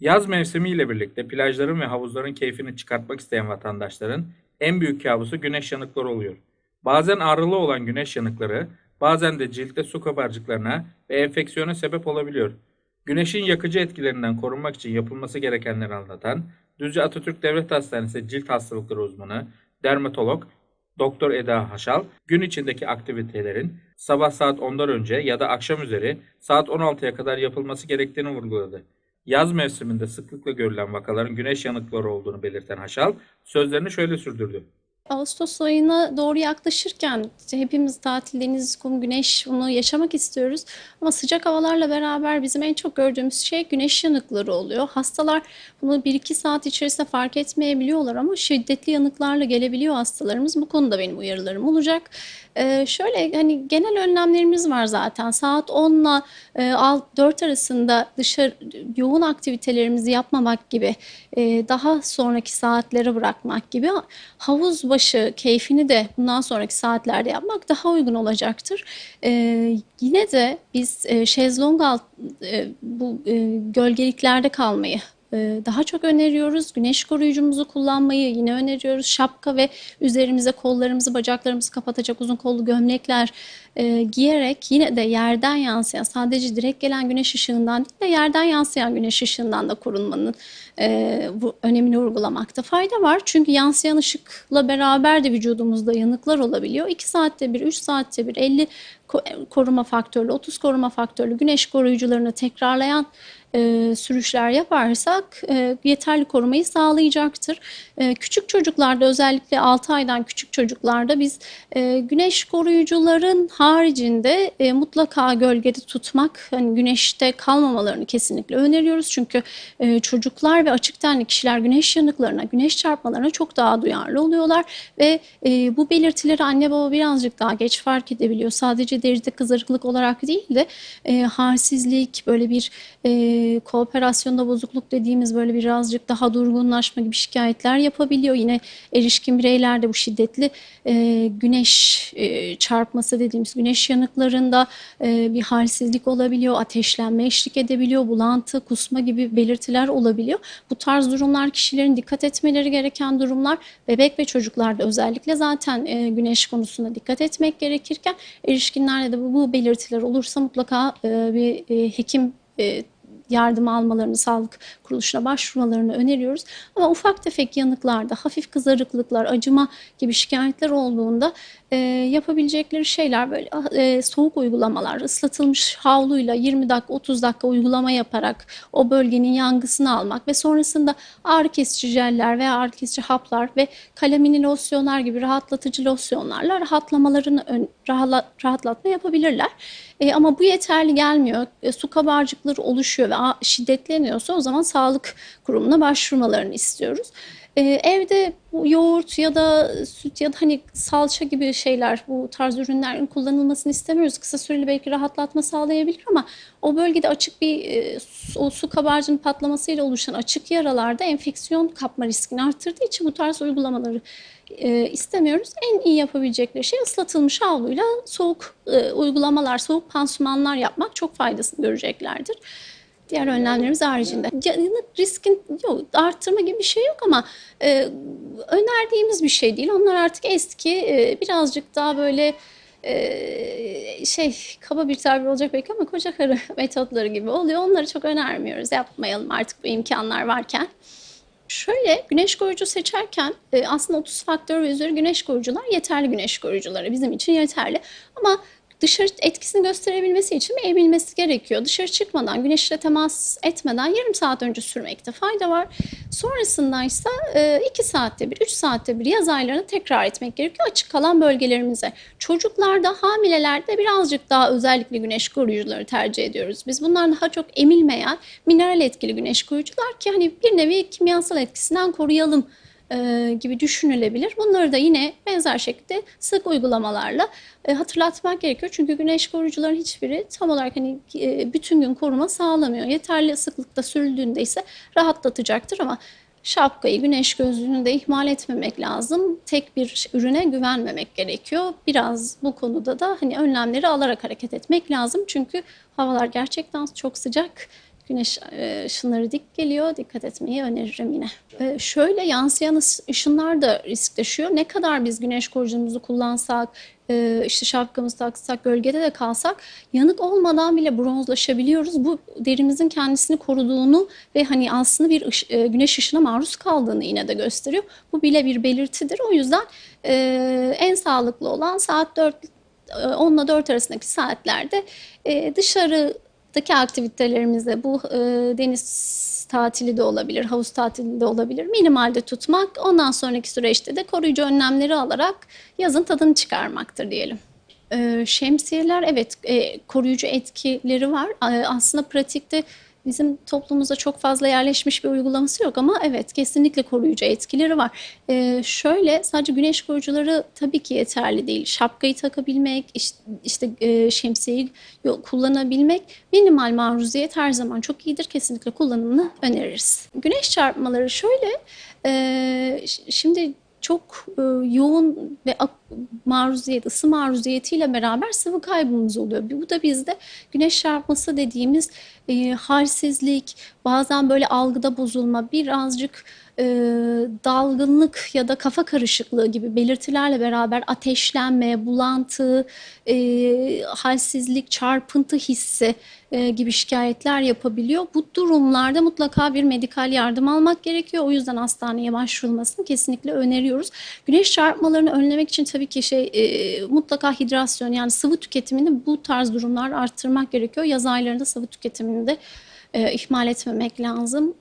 Yaz mevsimiyle birlikte plajların ve havuzların keyfini çıkartmak isteyen vatandaşların en büyük kabusu güneş yanıkları oluyor. Bazen ağrılı olan güneş yanıkları, bazen de ciltte su kabarcıklarına ve enfeksiyona sebep olabiliyor. Güneşin yakıcı etkilerinden korunmak için yapılması gerekenleri anlatan Düzce Atatürk Devlet Hastanesi cilt hastalıkları uzmanı, dermatolog Doktor Eda Haşal gün içindeki aktivitelerin sabah saat 10'dan önce ya da akşam üzeri saat 16'ya kadar yapılması gerektiğini vurguladı. Yaz mevsiminde sıklıkla görülen vakaların güneş yanıkları olduğunu belirten Haşal sözlerini şöyle sürdürdü. Ağustos ayına doğru yaklaşırken işte hepimiz tatil, deniz, kum, güneş bunu yaşamak istiyoruz. Ama sıcak havalarla beraber bizim en çok gördüğümüz şey güneş yanıkları oluyor. Hastalar bunu 1-2 saat içerisinde fark etmeyebiliyorlar ama şiddetli yanıklarla gelebiliyor hastalarımız. Bu konuda benim uyarılarım olacak. Ee, şöyle hani genel önlemlerimiz var zaten. Saat 10 ile 4 arasında dışarı yoğun aktivitelerimizi yapmamak gibi, e, daha sonraki saatlere bırakmak gibi havuz başı keyfini de bundan sonraki saatlerde yapmak daha uygun olacaktır. Ee, yine de biz e, şezlong alt, e, bu e, gölgeliklerde kalmayı daha çok öneriyoruz. Güneş koruyucumuzu kullanmayı yine öneriyoruz. Şapka ve üzerimize kollarımızı, bacaklarımızı kapatacak uzun kollu gömlekler e, giyerek yine de yerden yansıyan, sadece direkt gelen güneş ışığından değil de yerden yansıyan güneş ışığından da korunmanın e, bu önemini vurgulamakta fayda var. Çünkü yansıyan ışıkla beraber de vücudumuzda yanıklar olabiliyor. 2 saatte bir, 3 saatte bir 50 ko- koruma faktörlü, 30 koruma faktörlü güneş koruyucularını tekrarlayan e, sürüşler yaparsak e, yeterli korumayı sağlayacaktır. E, küçük çocuklarda özellikle 6 aydan küçük çocuklarda biz e, güneş koruyucuların haricinde e, mutlaka gölgede tutmak, hani güneşte kalmamalarını kesinlikle öneriyoruz. Çünkü e, çocuklar ve açık tenli kişiler güneş yanıklarına, güneş çarpmalarına çok daha duyarlı oluyorlar ve e, bu belirtileri anne baba birazcık daha geç fark edebiliyor. Sadece deride kızarıklık olarak değil de e, halsizlik, böyle bir e, kooperasyonda bozukluk dediğimiz böyle birazcık daha durgunlaşma gibi şikayetler yapabiliyor. Yine erişkin bireylerde bu şiddetli e, güneş e, çarpması dediğimiz güneş yanıklarında e, bir halsizlik olabiliyor, ateşlenme eşlik edebiliyor, bulantı, kusma gibi belirtiler olabiliyor. Bu tarz durumlar kişilerin dikkat etmeleri gereken durumlar. Bebek ve çocuklarda özellikle zaten e, güneş konusunda dikkat etmek gerekirken erişkinlerde de bu belirtiler olursa mutlaka e, bir e, hekim e, yardım almalarını, sağlık kuruluşuna başvurmalarını öneriyoruz. Ama ufak tefek yanıklarda, hafif kızarıklıklar, acıma gibi şikayetler olduğunda e, yapabilecekleri şeyler böyle e, soğuk uygulamalar, ıslatılmış havluyla 20 dakika, 30 dakika uygulama yaparak o bölgenin yangısını almak ve sonrasında ağrı kesici jeller veya ağrı kesici haplar ve kalemini losyonlar gibi rahatlatıcı losyonlarla rahatlamalarını ön, rahatla, rahatlatma yapabilirler. E, ama bu yeterli gelmiyor. E, su kabarcıkları oluşuyor ve şiddetleniyorsa o zaman sağlık kurumuna başvurmalarını istiyoruz. E, evde yoğurt ya da süt ya da hani salça gibi şeyler bu tarz ürünlerin kullanılmasını istemiyoruz. Kısa süreli belki rahatlatma sağlayabilir ama o bölgede açık bir e, o su kabarcığının patlamasıyla oluşan açık yaralarda enfeksiyon kapma riskini arttırdığı için bu tarz uygulamaları e, istemiyoruz. En iyi yapabilecekleri şey ıslatılmış havluyla soğuk e, uygulamalar, soğuk pansumanlar yapmak çok faydasını göreceklerdir. Diğer önlemlerimiz haricinde. Yanık riskin yok, arttırma gibi bir şey yok ama e, önerdiğimiz bir şey değil. Onlar artık eski, e, birazcık daha böyle e, şey kaba bir tabir olacak belki ama koca karı metotları gibi oluyor. Onları çok önermiyoruz. Yapmayalım artık bu imkanlar varken. Şöyle güneş koruyucu seçerken e, aslında 30 faktör ve üzeri güneş koruyucular yeterli güneş koruyucuları bizim için yeterli. Ama dışarı etkisini gösterebilmesi için eğilmesi gerekiyor. Dışarı çıkmadan, güneşle temas etmeden yarım saat önce sürmekte fayda var. Sonrasında ise 2 saatte bir, 3 saatte bir yaz aylarını tekrar etmek gerekiyor açık kalan bölgelerimize. Çocuklarda, hamilelerde birazcık daha özellikle güneş koruyucuları tercih ediyoruz. Biz bunlar daha çok emilmeyen, mineral etkili güneş koruyucular ki hani bir nevi kimyasal etkisinden koruyalım e, gibi düşünülebilir. Bunları da yine benzer şekilde sık uygulamalarla e, hatırlatmak gerekiyor. Çünkü güneş koruyucuların hiçbiri tam olarak hani e, bütün gün koruma sağlamıyor. Yeterli sıklıkta sürüldüğünde ise rahatlatacaktır ama şapkayı, güneş gözlüğünü de ihmal etmemek lazım. Tek bir ürüne güvenmemek gerekiyor. Biraz bu konuda da hani önlemleri alarak hareket etmek lazım. Çünkü havalar gerçekten çok sıcak. Güneş e, ışınları dik geliyor. Dikkat etmeyi öneririm yine. E, şöyle yansıyan ışınlar da risk taşıyor. Ne kadar biz güneş koruyucumuzu kullansak, e, işte şapkamızı taksak, gölgede de kalsak yanık olmadan bile bronzlaşabiliyoruz. Bu derimizin kendisini koruduğunu ve hani aslında bir ış- güneş ışığına maruz kaldığını yine de gösteriyor. Bu bile bir belirtidir. O yüzden en sağlıklı olan saat 4 e, 10 ile 4 arasındaki saatlerde e, dışarıdaki aktivitelerimizde bu e, deniz tatili de olabilir, havuz tatili de olabilir. Minimalde tutmak, ondan sonraki süreçte de koruyucu önlemleri alarak yazın tadını çıkarmaktır diyelim. E, şemsiyeler evet e, koruyucu etkileri var. E, aslında pratikte bizim toplumumuzda çok fazla yerleşmiş bir uygulaması yok ama evet kesinlikle koruyucu etkileri var. E, şöyle sadece güneş koruyucuları tabii ki yeterli değil. Şapkayı takabilmek, işte, işte e, şemsiyeyi kullanabilmek minimal maruziyet her zaman çok iyidir. Kesinlikle kullanımını öneririz. Güneş çarpmaları şöyle e, şimdi çok e, yoğun ve maruziyet, ısı maruziyetiyle beraber sıvı kaybımız oluyor. Bu da bizde güneş çarpması dediğimiz e, halsizlik, bazen böyle algıda bozulma, birazcık e, dalgınlık ya da kafa karışıklığı gibi belirtilerle beraber ateşlenme, bulantı, e, halsizlik, çarpıntı hissi e, gibi şikayetler yapabiliyor. Bu durumlarda mutlaka bir medikal yardım almak gerekiyor. O yüzden hastaneye başvurulmasını kesinlikle öneriyoruz. Güneş çarpmalarını önlemek için tabii ki şey e, mutlaka hidrasyon yani sıvı tüketimini bu tarz durumlar arttırmak gerekiyor. Yaz aylarında sıvı tüketimini de e, ihmal etmemek lazım.